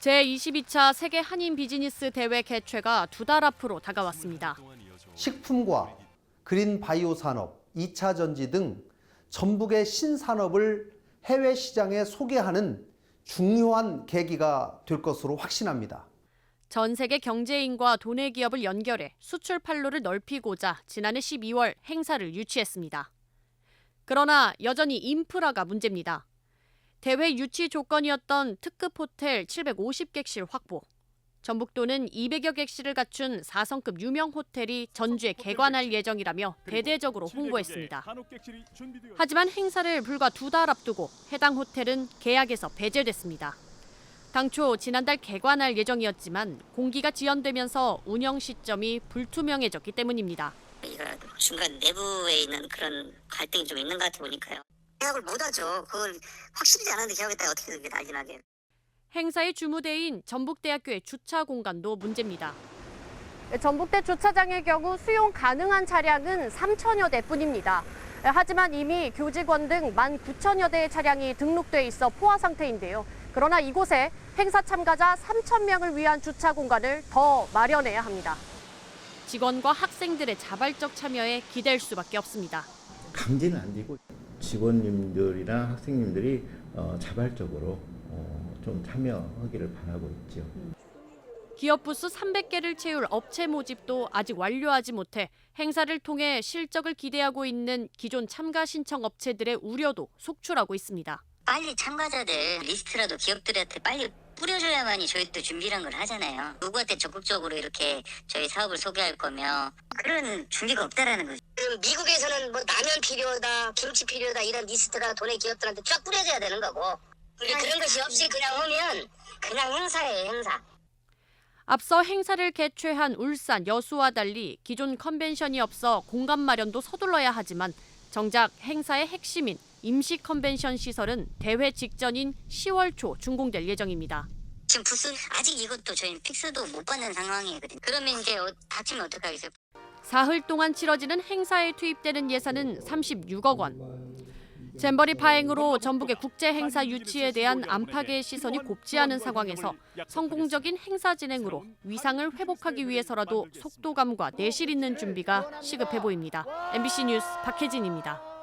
제22차 세계 한인 비즈니스 대회 개최가 두 달 앞으로 다가왔습니다. 식품과 그린 바이오 산업, 2차 전지 등 전북의 신산업을 해외 시장에 소개하는 중요한 계기가 될 것으로 확신합니다. 전 세계 경제인과 도내 기업을 연결해 수출 판로를 넓히고자 지난해 12월 행사를 유치했습니다. 그러나 여전히 인프라가 문제입니다. 대회 유치 조건이었던 특급 호텔 750객실 확보. 전북도는 200여 객실을 갖춘 4성급 유명 호텔이 전주에 개관할 예정이라며 대대적으로 홍보했습니다. 하지만 행사를 불과 두 달 앞두고 해당 호텔은 계약에서 배제됐습니다. 당초 지난달 개관할 예정이었지만 공기가 지연되면서 운영 시점이 불투명해졌기 때문입니다. 이거 중간 내부에 있는 그런 갈등이 좀 있는 것 같아 보니까요. 계약을 못 하죠. 그걸 확실하지 않은데 계약했다 어떻게 그게 난리나게. 행사의 주무대인 전북대학교의 주차 공간도 문제입니다. 전북대 주차장의 경우 수용 가능한 차량은 3천여 대뿐입니다. 하지만 이미 교직원 등 19,000여 대의 차량이 등록돼 있어 포화 상태인데요. 그러나 이곳에 행사 참가자 3천 명을 위한 주차 공간을 더 마련해야 합니다. 직원과 학생들의 자발적 참여에 기댈 수밖에 없습니다. 강제는 안 되고 직원님들이나 학생님들이 어, 자발적으로 어, 좀 참여하기를 바라고 있죠. 기업 부스 300개를 채울 업체 모집도 아직 완료하지 못해 행사를 통해 실적을 기대하고 있는 기존 참가 신청 업체들의 우려도 속출하고 있습니다. 빨리 참가자들 리스트라도 기업들한테 빨리 뿌려줘야만이 저희도 준비란 걸 하잖아요. 누구한테 적극적으로 이렇게 저희 사업을 소개할 거며 그런 준비가 없다라는 거죠. 미국에서는 뭐 라면 필요하다, 김치 필요하다 이런 리스트가 돈의 기업들한테 쫙 뿌려져야 되는 거고 근데 그런 것이 없이 그냥 오면 그냥 행사예요 행사. 앞서 행사를 개최한 울산 여수와 달리 기존 컨벤션이 없어 공간 마련도 서둘러야 하지만 정작 행사의 핵심인 임시 컨벤션 시설은 대회 직전인 10월 초 준공될 예정입니다. 지금 부스 아직 이것도 저희는 픽스도 못 받는 상황이거든요. 그러면 이제 어, 닥치면 어떡하겠어요? 사흘 동안 치러지는 행사에 투입되는 예산은 36억 원. 잼버리 파행으로 전북의 국제 행사 유치에 대한 안팎의 시선이 곱지 않은 상황에서 성공적인 행사 진행으로 위상을 회복하기 위해서라도 속도감과 내실 있는 준비가 시급해 보입니다. MBC 뉴스 박혜진입니다.